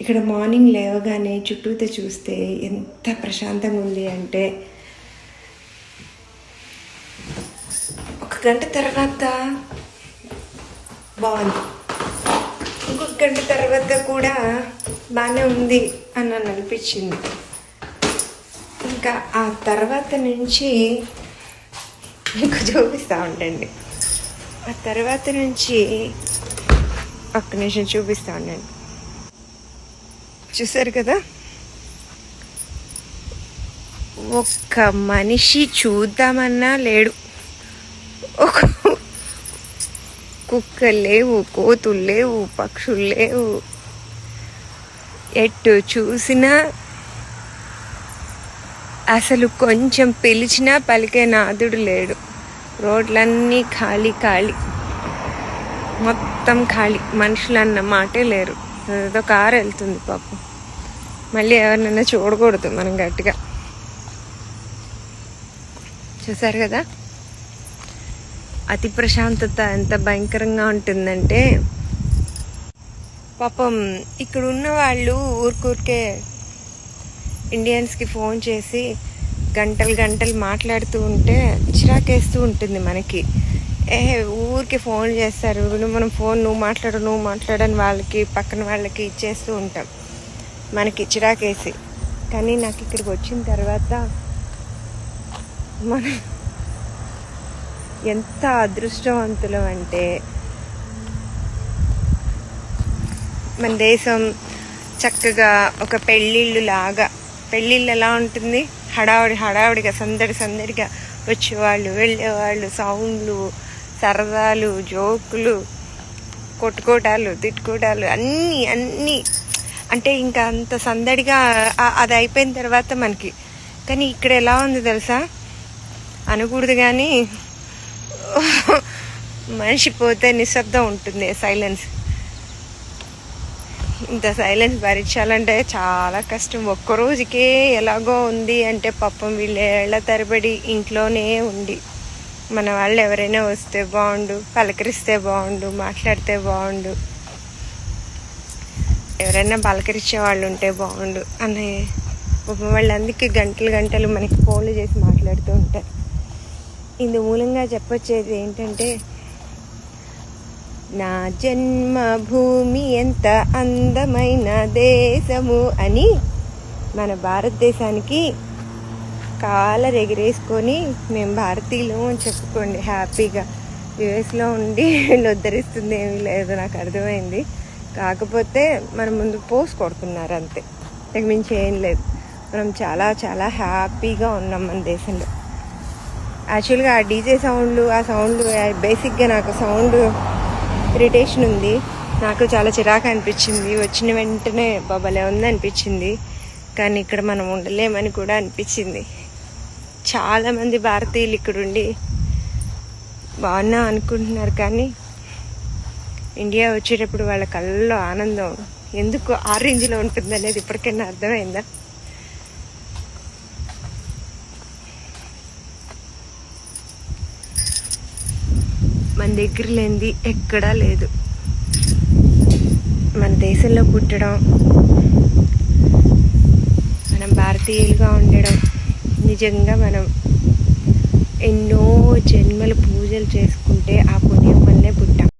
ఇక్కడ మార్నింగ్ లేవగానే చుట్టూతో చూస్తే ఎంత ప్రశాంతంగా ఉంది అంటే ఒక గంట తర్వాత బాగుంది. ఇంకొక గంట తర్వాత కూడా బాగానే ఉంది అని నన్ను అనిపించింది. ఇంకా ఆ తర్వాత నుంచి మీకు చూపిస్తూ ఉండండి. ఆ తర్వాత నుంచి ఒక్క నిమిషం చూపిస్తూ ఉండండి. చూసారు కదా? ఒక్క మనిషి చూద్దామన్నా లేడు. ఒక కుక్కలు లేవు కోతులు లేవు పక్షులు లేవు. ఎటు చూసినా అసలు కొంచెం పిలిచినా పలికే నాదుడు లేడు. రోడ్లన్నీ ఖాళీ ఖాళీ. మొత్తం ఖాళీ. మనుషులు అన్న మాటే లేరు. ఏదో కారు వెళ్తుంది పాపం. మళ్ళీ ఎవరినైనా చూడకూడదు మనం గట్టిగా. చూసారు కదా? అతి ప్రశాంతత ఎంత భయంకరంగా ఉంటుందంటే పాపం ఇక్కడ ఉన్న వాళ్ళు ఊరికూరికే ఇండియన్స్కి ఫోన్ చేసి గంటలు గంటలు మాట్లాడుతూ ఉంటే చిరాకేస్తూ ఉంటుంది మనకి. ఏ ఊరికి ఫోన్ చేస్తారు. మనం ఫోన్ నువ్వు మాట్లాడు నువ్వు మాట్లాడని వాళ్ళకి పక్కన వాళ్ళకి ఇచ్చేస్తూ ఉంటాం. మనకి చిరాకేసి. కానీ నాకు ఇక్కడికి వచ్చిన తర్వాత మనం ఎంత అదృష్టవంతులం అంటే మన దేశం చక్కగా ఒక పెళ్ళిళ్ళు లాగా. పెళ్ళిళ్ళు ఎలా ఉంటుంది? హడావుడి హడావుడిగా సందడి సందడిగా వచ్చేవాళ్ళు వెళ్ళేవాళ్ళు సౌండ్లు సరదాలు జోకులు కొట్టుకోటాలు తిట్టుకోటాలు అన్నీ అన్నీ. అంటే ఇంకా అంత సందడిగా అది అయిపోయిన తర్వాత మనకి. కానీ ఇక్కడ ఎలా ఉంది తెలుసా? అనకూడదు కానీ మనిషి పోతే నిశ్శబ్దం ఉంటుంది సైలెన్స్. ఇంత సైలెన్స్ భరించాలంటే చాలా కష్టం. ఒక్క రోజుకే ఎలాగో ఉంది అంటే పాపం వీళ్ళేళ్ళ తరబడి ఇంట్లోనే ఉండి. మన వాళ్ళు ఎవరైనా వస్తే బాగుండు పలకరిస్తే బాగుండు మాట్లాడితే బాగుండు. ఎవరైనా పలకరించే వాళ్ళు ఉంటే బాగుండు అనే వాళ్ళందరికీ గంటలు గంటలు మనకి ఫోన్లు చేసి మాట్లాడుతూ ఉంటారు. ఇందు మూలంగా చెప్పొచ్చేది ఏంటంటే నా జన్మభూమి ఎంత అందమైన దేశము అని మన భారతదేశానికి కాలర్ ఎగిరేసుకొని మేము భారతీయులు అని చెప్పుకోండి హ్యాపీగా. యుఎస్లో ఉండి వీళ్ళు ఉద్ధరిస్తుంది ఏమీ లేదు నాకు అర్థమైంది. కాకపోతే మన ముందు పోస్ట్ కొడుతున్నారు అంతే. ఇక మించి ఏం లేదు. మనం చాలా చాలా హ్యాపీగా ఉన్నాం మన దేశంలో. యాక్చువల్గా ఆ డీజే సౌండ్లు ఆ సౌండ్లు బేసిక్గా నాకు సౌండ్ ఇరిటేషన్ ఉంది. నాకు చాలా చిరాకు అనిపించింది. వచ్చిన వెంటనే బాబాలే ఉంది అనిపించింది కానీ ఇక్కడ మనం ఉండలేమని కూడా అనిపించింది. చాలామంది భారతీయులు ఇక్కడుండి బాగున్నా అనుకుంటున్నారు కానీ ఇండియా వచ్చేటప్పుడు వాళ్ళ కళ్ళలో ఆనందం ఎందుకు ఆ రేంజ్లో ఉంటుంది అనేది ఇప్పటికైనా అర్థమైందా? మన దగ్గర లేనిది ఎక్కడా లేదు. మన దేశంలో పుట్టడం మనం భారతీయులుగా ఉండడం నిజంగా మనం ఎన్నో జన్మలు పూజలు చేసుకుంటే ఆ పుణ్యం వల్లే పుట్టాం.